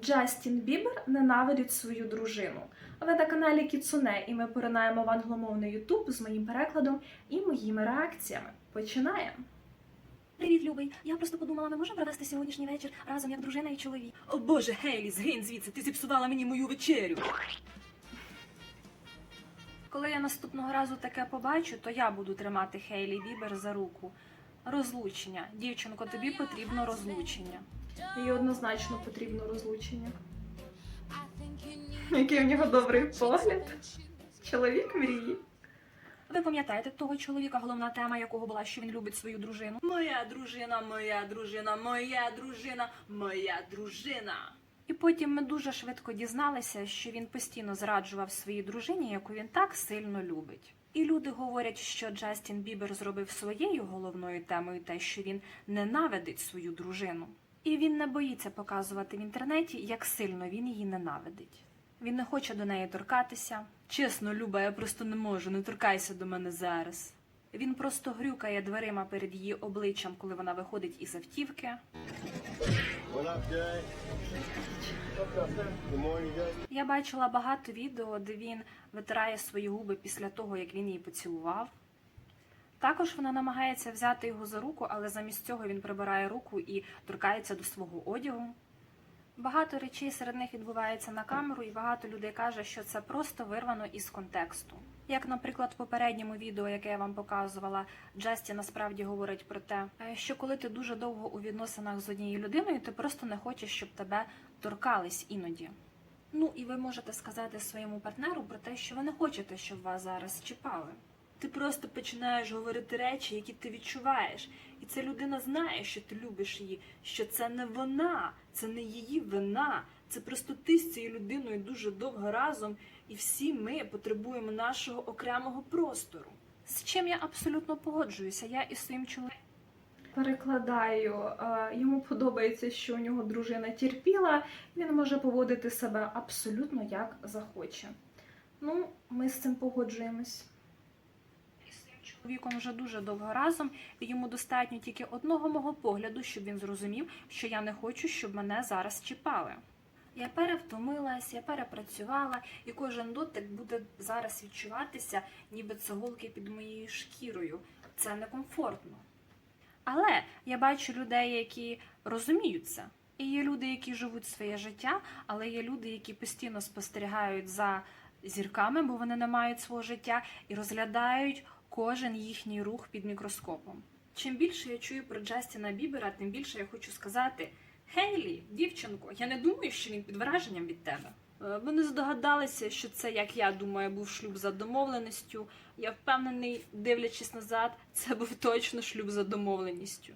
Джастін Бібер ненавидить свою дружину. Ви на каналі Кіцуне, і ми поринаємо в англомовний Ютуб з моїм перекладом і моїми реакціями. Починаємо. Привіт, любий. Я просто подумала, ми можемо провести сьогоднішній вечір разом як дружина і чоловік. О боже, Гейлі, згинь звідси, ти зіпсувала мені мою вечерю. Коли я наступного разу таке побачу, то я буду тримати Хейлі Бібер за руку. Розлучення. Дівчинко, тобі потрібно розлучення. Їй однозначно потрібно розлучення. Який у нього добрий погляд. Чоловік мрії. Ви пам'ятаєте того чоловіка, головна тема якого була, що він любить свою дружину? Моя дружина, моя дружина, моя дружина, моя дружина. І потім ми дуже швидко дізналися, що він постійно зраджував своїй дружині, яку він так сильно любить. І люди говорять, що Джастін Бібер зробив своєю головною темою те, що він ненавидить свою дружину. І він не боїться показувати в інтернеті, як сильно він її ненавидить. Він не хоче до неї торкатися. Чесно, Люба, я просто не можу, не торкайся до мене зараз. Він просто грюкає дверима перед її обличчям, коли вона виходить із автівки. Я бачила багато відео, де він витирає свої губи після того, як він її поцілував. Також вона намагається взяти його за руку, але замість цього він прибирає руку і торкається до свого одягу. Багато речей серед них відбувається на камеру, і багато людей каже, що це просто вирвано із контексту. Як, наприклад, в попередньому відео, яке я вам показувала, Джесті насправді говорить про те, е, що коли ти дуже довго у відносинах з однією людиною, ти просто не хочеш, щоб тебе торкались іноді. Ну і ви можете сказати своєму партнеру про те, що ви не хочете, щоб вас зараз чіпали. Ти просто починаєш говорити речі, які ти відчуваєш. І ця людина знає, що ти любиш її, що це не вона, це не її вина. Це просто ти з цією людиною дуже довго разом, і всі ми потребуємо нашого окремого простору. З чим я абсолютно погоджуюся. Я із своїм чоловіком. Перекладаю, е, йому подобається, що у нього дружина терпіла, він може поводити себе абсолютно як захоче. Ну, ми з цим погоджуємось. Чоловіком вже дуже довго разом, і йому достатньо тільки одного мого погляду, щоб він зрозумів, що я не хочу, щоб мене зараз чіпали. Я перевтомилась, я перепрацювала, і кожен дотик буде зараз відчуватися, ніби це голки під моєю шкірою. Це некомфортно. Але я бачу людей, які розуміють це. І є люди, які живуть своє життя, але є люди, які постійно спостерігають за зірками, бо вони не мають свого життя, і розглядають кожен їхній рух під мікроскопом. Чим більше я чую про Джастіна Бібера, тим більше я хочу сказати: Хейлі, дівчинко, я не думаю, що він під враженням від тебе. Е, Ви не здогадалися, що це, як я думаю, був шлюб за домовленістю. Я впевнений, дивлячись назад, це був точно шлюб за домовленістю.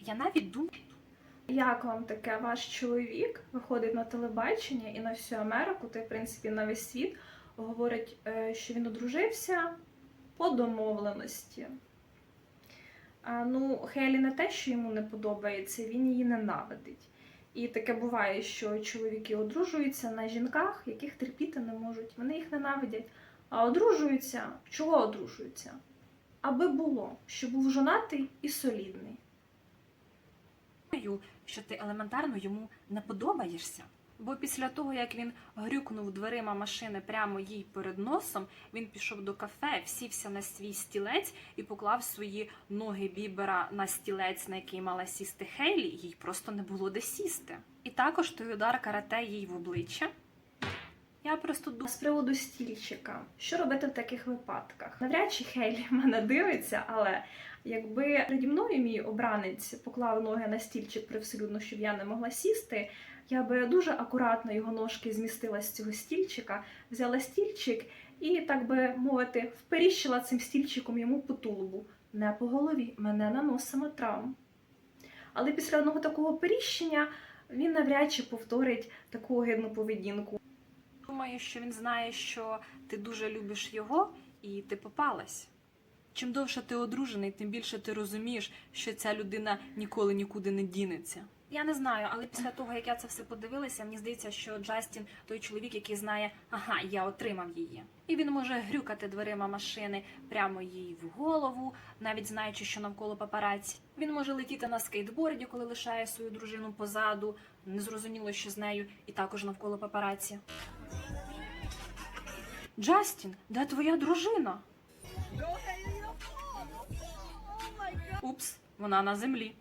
Я навіть думаю, Як вам таке ваш чоловік виходить на телебачення і на всю Америку, та й в принципі на весь світ, говорить, е, що він одружився по домовленості. А, ну, Хелі не те, що йому не подобається, він її ненавидить. І таке буває, що чоловіки одружуються на жінках, яких терпіти не можуть. Вони їх ненавидять. А одружуються. Чого одружуються? Аби було, що був жонатий і солідний. що ти елементарно йому не подобаєшся. Бо після того, як він грюкнув дверима машини прямо їй перед носом, він пішов до кафе, сівся на свій стілець і поклав свої ноги бібера на стілець, на який мала сісти Хейлі, їй просто не було де сісти. І також той удар карате їй в обличчя. Я просто думаю, З приводу стільчика, що робити в таких випадках? Навряд чи Хейлі мене дивиться, але якби переді мною мій обранець поклав ноги на стільчик привселюдно, щоб я не могла сісти, я би дуже акуратно його ножки змістила з цього стільчика, взяла стільчик і, так би мовити, вперіщила цим стільчиком йому по тулубу. Не по голові, мене наносимо травм. Але після одного такого періщення він навряд чи повторить таку огидну поведінку. Думаю, що він знає, що ти дуже любиш його, і ти попалась. Чим довше ти одружений, тим більше ти розумієш, що ця людина ніколи нікуди не дінеться. Я не знаю, але після того, як я це все подивилася, мені здається, що Джастін той чоловік, який знає, ага, я отримав її. І він може грюкати дверима машини прямо їй в голову, навіть знаючи, що навколо папараці. Він може летіти на скейтборді, коли лишає свою дружину позаду. Незрозуміло, що з нею, і також навколо папараці. Джастін, де твоя дружина? Упс, вона на землі.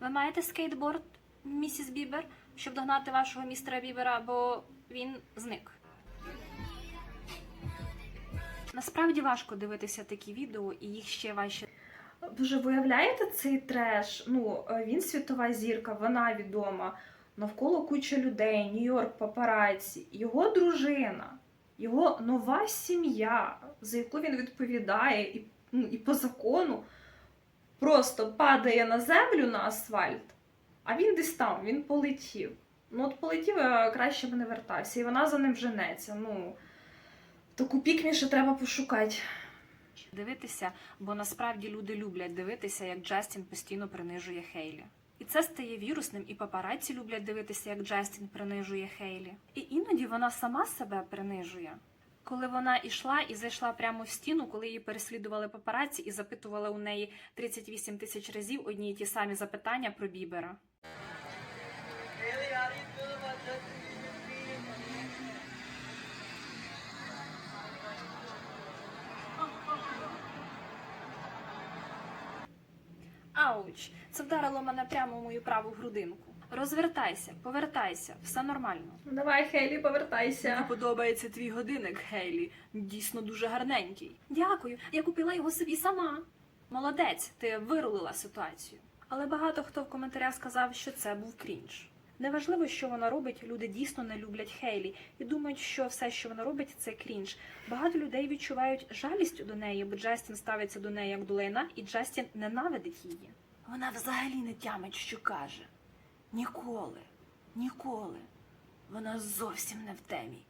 Ви маєте скейтборд, місіс Бібер, щоб догнати вашого містера Бібера, бо він зник. Насправді важко дивитися такі відео, і їх ще важче ж виявляєте цей треш? Ну, е, він світова зірка, вона відома. Навколо куча людей, Нью-Йорк, папараці, його дружина, його нова сім'я, за яку він відповідає, і, ну, і по закону просто падає на землю на асфальт, а він десь там, він полетів. Ну, от полетів, а краще б не вертався, і вона за ним женеться. Ну, таку пікміше треба пошукати. дивитися, бо насправді люди люблять дивитися, як Джастін постійно принижує Хейлі. І це стає вірусним, і папараці люблять дивитися, як Джастін принижує Хейлі. І іноді вона сама себе принижує. Коли вона йшла і зайшла прямо в стіну, коли її переслідували папараці і запитували у неї 38 тисяч разів одні й ті самі запитання про Бібера. Це вдарило мене прямо в мою праву грудинку. Розвертайся, повертайся, все нормально. Давай, Хейлі, Мені повертайся. подобається твій годинник, Хейлі. Дійсно дуже гарненький. Дякую, я купила його собі сама. Молодець, ти вирулила ситуацію. Але багато хто в коментарях сказав, що це був крінж. Неважливо, що вона робить, люди дійсно не люблять Хейлі і думають, що все, що вона робить, це крінж. Багато людей відчувають жалість до неї, бо Джастін ставиться до неї як до лайна, і Джастін ненавидить її. Вона взагалі не тямить, що каже. Ніколи, ніколи. Вона зовсім не в темі.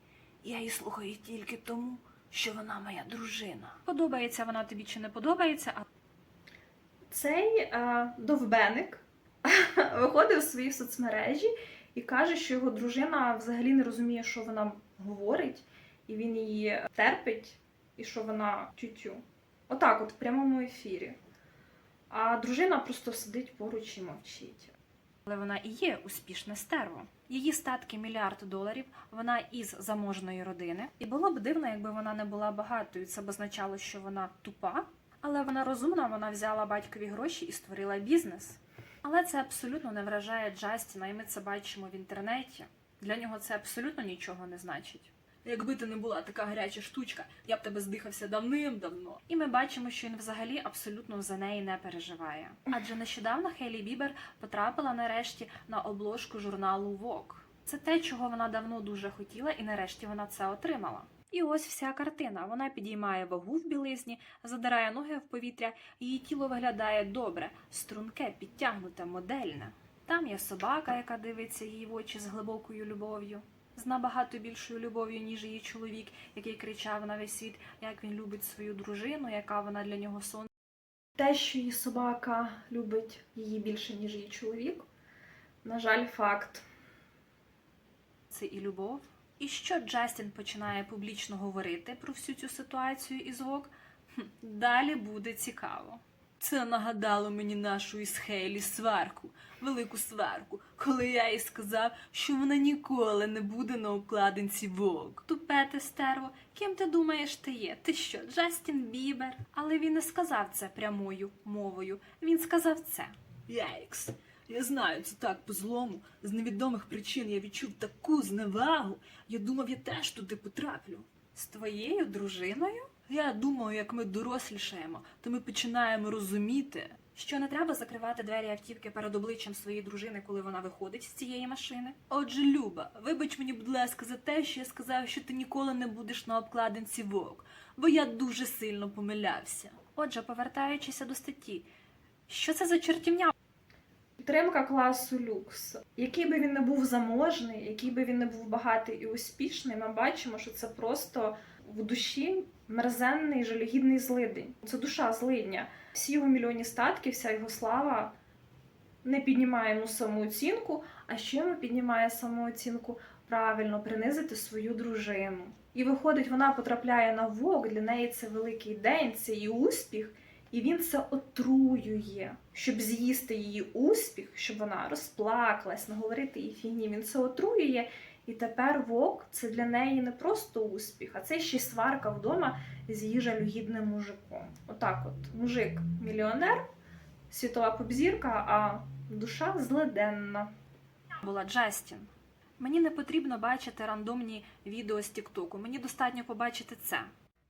Я її слухаю тільки тому, що вона моя дружина. Подобається вона тобі чи не подобається, а Цей е, довбеник виходив в свої соцмережі і каже, що його дружина взагалі не розуміє, що вона говорить, і він її терпить, і що вона тютю. Отак, от в прямому ефірі. А дружина просто сидить поруч і мовчить. але вона і є успішне стерво. Її статки мільярд доларів, вона із заможної родини. І було б дивно, якби вона не була багатою. Це б означало, що вона тупа, але вона розумна, вона взяла батькові гроші і створила бізнес. Але це абсолютно не вражає Джастіна, і ми це бачимо в інтернеті. Для нього це абсолютно нічого не значить. Якби ти не була така гаряча штучка, я б тебе здихався давним-давно. І ми бачимо, що він взагалі абсолютно за неї не переживає. Адже нещодавно Хейлі Бібер потрапила нарешті на обложку журналу Vogue. Це те, чого вона давно дуже хотіла, і нарешті вона це отримала. І ось вся картина. Вона підіймає вагу в білизні, задирає ноги в повітря, її тіло виглядає добре, струнке, підтягнуте, модельне. Там є собака, яка дивиться їй в очі з глибокою любов'ю, з набагато більшою любов'ю, ніж її чоловік, який кричав на весь світ, як він любить свою дружину, яка вона для нього сонце. Те, що її собака любить її більше, ніж її чоловік, на жаль, факт. це і любов. І що Джастін починає публічно говорити про всю цю ситуацію із Вок? Далі буде цікаво. Це нагадало мені нашу із Хейлі сварку, велику сварку, коли я їй сказав, що вона ніколи не буде на обкладинці Vogue. Тупе ти стерво, ким ти думаєш ти є? Ти що, Джастін Бібер? Але він не сказав це прямою мовою. Він сказав це. Яйкс. Я знаю, це так по-злому. З невідомих причин я відчув таку зневагу. Я думав, я теж туди потраплю. З твоєю дружиною? Я думаю, як ми дорослішаємо, то ми починаємо розуміти. Що не треба закривати двері автівки перед обличчям своєї дружини, коли вона виходить з цієї машини? Отже, Люба, вибач мені, будь ласка, за те, що я сказав, що ти ніколи не будеш на обкладинці Vogue, бо я дуже сильно помилявся. Отже, повертаючися до статті, що це за чертівня? Підтримка класу люкс. Який би він не був заможний, який би він не був багатий і успішний, ми бачимо, що це просто в душі мерзенний жалюгідний злидень. Це душа злидня. Всі його мільйонні статки, вся його слава не піднімає йому самооцінку. А що йому піднімає самооцінку? Правильно принизити свою дружину. І виходить, вона потрапляє на вок, для неї це великий день, це її успіх, і він це отруює, щоб з'їсти її успіх, щоб вона розплакалась, наговорити їй фігні. Він це отруює. І тепер вок це для неї не просто успіх, а це ще й сварка вдома з її жалюгідним мужиком. Отак, от мужик мільйонер, світова попзірка, а душа злиденна. була Джастін. Мені не потрібно бачити рандомні відео з Тіктоку. Мені достатньо побачити це.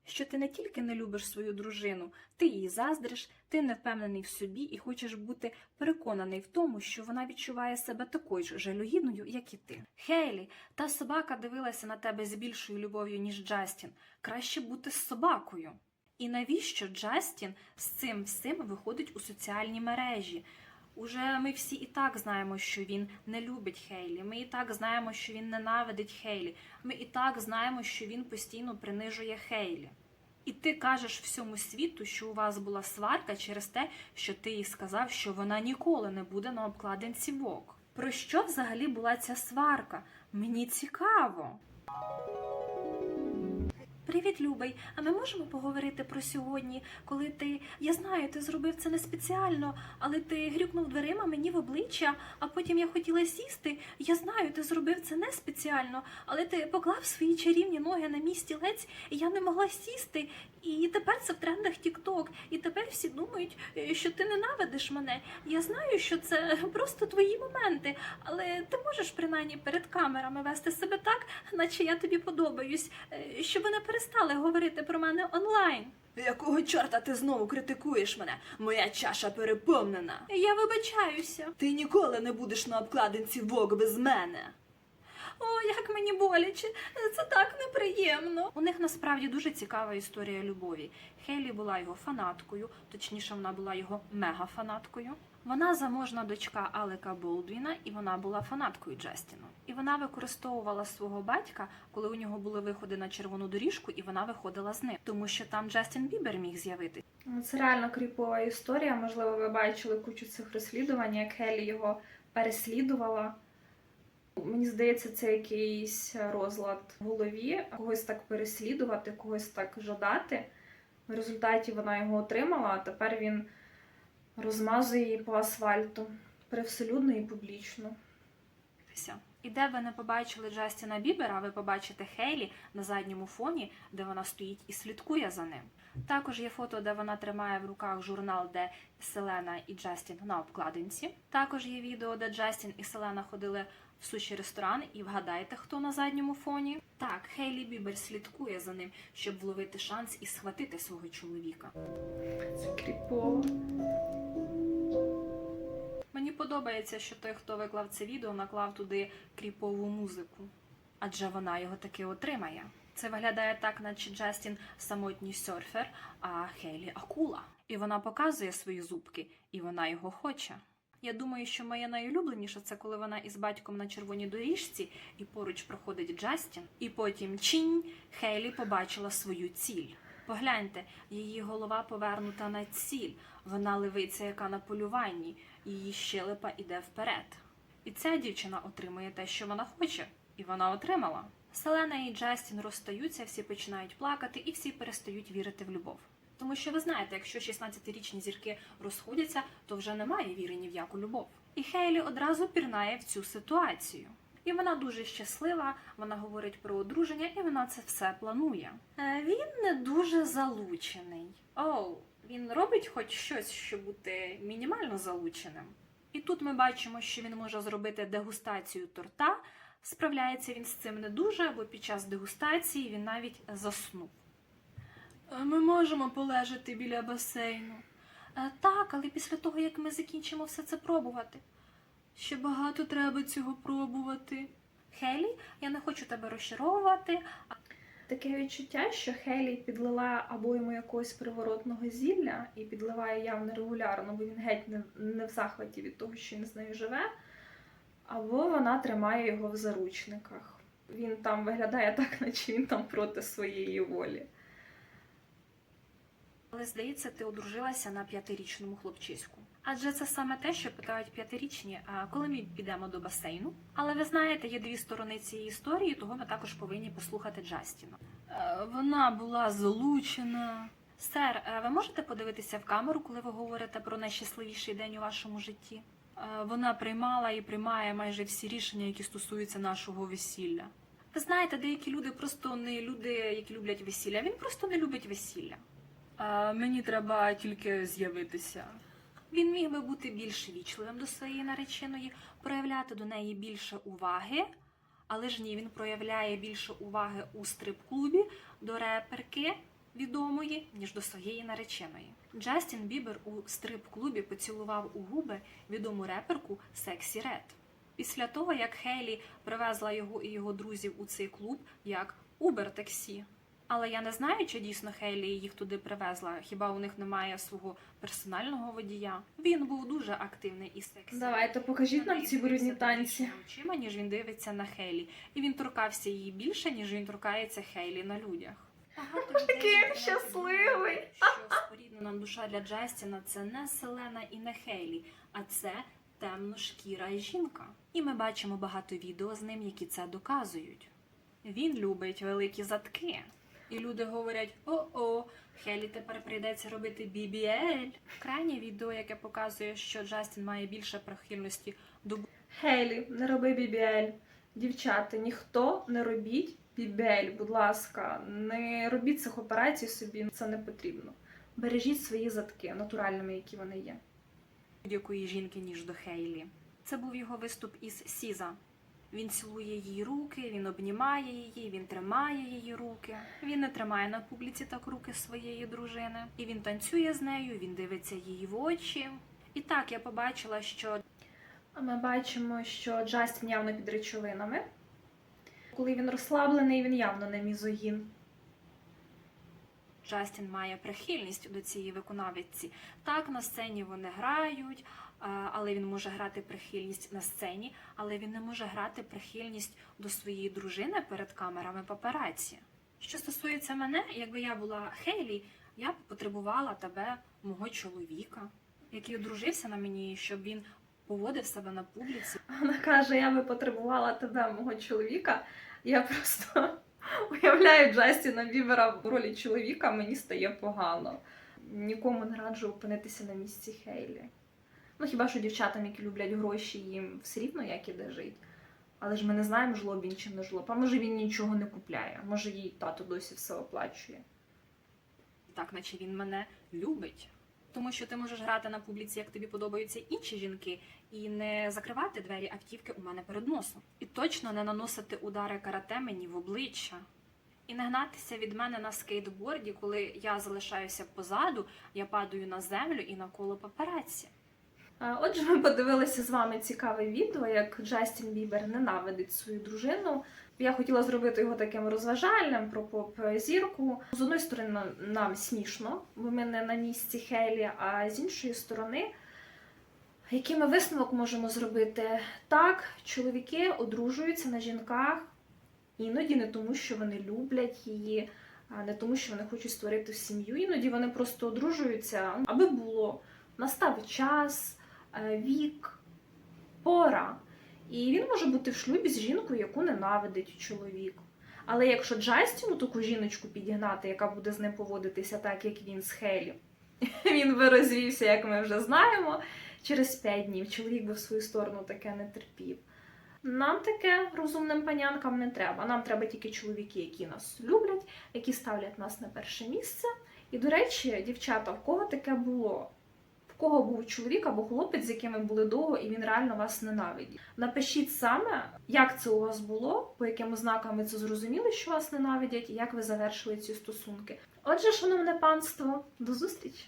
Що ти не тільки не любиш свою дружину, ти її заздриш, ти не впевнений в собі і хочеш бути переконаний в тому, що вона відчуває себе такою ж жалюгідною, як і ти. Хейлі, та собака дивилася на тебе з більшою любов'ю, ніж Джастін. Краще бути з собакою. І навіщо Джастін з цим всім виходить у соціальні мережі? Уже ми всі і так знаємо, що він не любить Хейлі. Ми і так знаємо, що він ненавидить Хейлі. Ми і так знаємо, що він постійно принижує Хейлі. І ти кажеш всьому світу, що у вас була сварка через те, що ти їй сказав, що вона ніколи не буде на обкладинці Вок. Про що взагалі була ця сварка? Мені цікаво. Привіт, Любий. А ми можемо поговорити про сьогодні, коли ти. Я знаю, ти зробив це не спеціально, але ти грюкнув дверима мені в обличчя, а потім я хотіла сісти. Я знаю, ти зробив це не спеціально, але ти поклав свої чарівні ноги на мій стілець, і я не могла сісти. І тепер це в трендах TikTok. І тепер всі думають, е, що ти ненавидиш мене. Я знаю, що це просто твої моменти, але ти можеш принаймні перед камерами вести себе так, наче я тобі подобаюсь, е, щоб не перестали говорити про мене онлайн. Якого чорта ти знову критикуєш мене? Моя чаша переповнена. Я вибачаюся. Ти ніколи не будеш на обкладинці Vogue без мене. О, як мені боляче, це так неприємно. У них насправді дуже цікава історія любові. Хейлі була його фанаткою, точніше, вона була його мегафанаткою. Вона заможна дочка Алека Болдвіна, і вона була фанаткою Джастіну. І вона використовувала свого батька, коли у нього були виходи на червону доріжку, і вона виходила з ним, тому що там Джастін Бібер міг з'явитися. Ну, Це реально кріпова історія. Можливо, ви бачили кучу цих розслідувань, як Хелі його переслідувала. Мені здається, це якийсь розлад в голові, когось так переслідувати, когось так жадати. В результаті вона його отримала, а тепер він розмазує її по асфальту привселюдно і публічно. дивитися. І де ви не побачили Джастіна Бібера, ви побачите Хейлі на задньому фоні, де вона стоїть і слідкує за ним. Також є фото, де вона тримає в руках журнал, де Селена і Джастін на обкладинці. Також є відео, де Джастін і Селена ходили в суші ресторан, і вгадайте, хто на задньому фоні. Так, Хейлі Бібер слідкує за ним, щоб вловити шанс і схватити свого чоловіка. Це кріпово. Мені подобається, що той, хто виклав це відео, наклав туди кріпову музику, адже вона його таки отримає. Це виглядає так, наче Джастін самотній серфер, а Хейлі акула. І вона показує свої зубки, і вона його хоче. Я думаю, що моє найулюбленіше це коли вона із батьком на червоній доріжці, і поруч проходить Джастін, і потім чинь Хейлі побачила свою ціль. Погляньте, її голова повернута на ціль. Вона левиця, яка на полюванні, її щелепа іде вперед. І ця дівчина отримує те, що вона хоче, і вона отримала. Селена і Джастін розстаються, всі починають плакати і всі перестають вірити в любов. Тому що ви знаєте, якщо 16-річні зірки розходяться, то вже немає віри ні в яку любов. І Хейлі одразу пірнає в цю ситуацію. І вона дуже щаслива, вона говорить про одруження, і вона це все планує. Е, Він не дуже залучений. Оу, він робить хоч щось, щоб бути мінімально залученим. І тут ми бачимо, що він може зробити дегустацію торта. Справляється він з цим не дуже, бо під час дегустації він навіть заснув. Ми можемо полежати біля басейну. Е, Так, але після того, як ми закінчимо все це пробувати. Ще багато треба цього пробувати. Хелі, я не хочу тебе розчаровувати. Таке відчуття, що Хелі підлила або йому якогось приворотного зілля і підливає явно регулярно, бо він геть не, не в захваті від того, що він з нею живе, або вона тримає його в заручниках. Він там виглядає так, наче він там проти своєї волі. Але здається, ти одружилася на п'ятирічному хлопчиську. Адже це саме те, що питають п'ятирічні, коли ми підемо до басейну. Але ви знаєте, є дві сторони цієї історії, того ми також повинні послухати Джастіна. Е, Вона була залучена. Сер, е, ви можете подивитися в камеру, коли ви говорите про найщасливіший день у вашому житті? Е, Вона приймала і приймає майже всі рішення, які стосуються нашого весілля. Ви знаєте, деякі люди просто не люди, які люблять весілля. Він просто не любить весілля. Мені треба тільки з'явитися. Він міг би бути більш вічливим до своєї нареченої, проявляти до неї більше уваги, але ж ні, він проявляє більше уваги у стрип-клубі до реперки відомої, ніж до своєї нареченої. Джастін Бібер у стрип-клубі поцілував у губи відому реперку Сексі Ред. Після того, як Хейлі привезла його і його друзів у цей клуб як Убер-таксі. Але я не знаю, чи дійсно Хейлі їх туди привезла. Хіба у них немає свого персонального водія? Він був дуже активний і сексі. Давайте покажіть нам ці брудні танці. очима, ніж він дивиться на Хейлі. І він торкався її більше, ніж він торкається Хейлі на людях. Інтернеті щасливий. Що споріднена душа для Джастіна це не Селена і не Хейлі, а це темношкіра жінка. І ми бачимо багато відео з ним, які це доказують. Він любить великі задки. І люди говорять: о-о, Хелі тепер прийдеться робити BBL. Крайнє відео, яке показує, що Джастін має більше прихильності до Хейлі, не роби BBL. Дівчата, ніхто не робіть BBL, будь ласка, не робіть цих операцій собі, це не потрібно. Бережіть свої задки, натуральними, які вони є. будь-якої жінки, ніж до Хейлі. Це був його виступ із Сіза. Він цілує її руки, він обнімає її, він тримає її руки. Він не тримає на публіці так руки своєї дружини. І він танцює з нею, він дивиться їй в очі. І так я побачила, що Ми бачимо, що Джастін явно під речовинами. Коли він розслаблений, він явно не мізогін. Джастін має прихильність до цієї виконавиці. Так, на сцені вони грають, але він може грати прихильність на сцені, але він не може грати прихильність до своєї дружини перед камерами папераці. Що стосується мене, якби я була Хейлі, я б потребувала тебе, мого чоловіка, який одружився на мені, щоб він поводив себе на публіці. Вона каже: я би потребувала тебе, мого чоловіка. Я просто уявляю Джастіна Бібера в ролі чоловіка, мені стає погано. Нікому не раджу опинитися на місці Хейлі. Ну хіба що дівчатам, які люблять гроші, їм все рівно як іде жить. Але ж ми не знаємо, жлоб він чи не жлоб. А може він нічого не купляє, може їй тато досі все оплачує. так наче він мене любить. Тому що ти можеш грати на публіці, як тобі подобаються інші жінки, і не закривати двері автівки у мене перед носом. І точно не наносити удари карате мені в обличчя. І не гнатися від мене на скейтборді, коли я залишаюся позаду, я падаю на землю і на коло папераці. Отже, ми подивилися з вами цікаве відео, як Джастін Бібер ненавидить свою дружину. Я хотіла зробити його таким розважальним про поп-зірку. З одної сторони, нам- смішно, бо ми не на місці Хелі, а з іншої сторони, який ми висновок можемо зробити? Так, чоловіки одружуються на жінках іноді не тому, що вони люблять її, а не тому, що вони хочуть створити сім'ю. Іноді вони просто одружуються, аби було. Настав час, вік, пора. І він може бути в шлюбі з жінкою, яку ненавидить чоловік. Але якщо Джастіну таку жіночку підігнати, яка буде з ним поводитися так, як він з Хелі, він би розвівся, як ми вже знаємо, через 5 днів. Чоловік би в свою сторону таке не терпів. Нам таке розумним панянкам не треба. Нам треба тільки чоловіки, які нас люблять, які ставлять нас на перше місце. І, до речі, дівчата, в кого таке було? В кого був чоловік або хлопець, з яким ви були довго, і він реально вас ненавидів? Напишіть саме, як це у вас було, по яким ознакам ви це зрозуміли, що вас ненавидять, і як ви завершили ці стосунки. Отже, шановне панство, до зустрічі!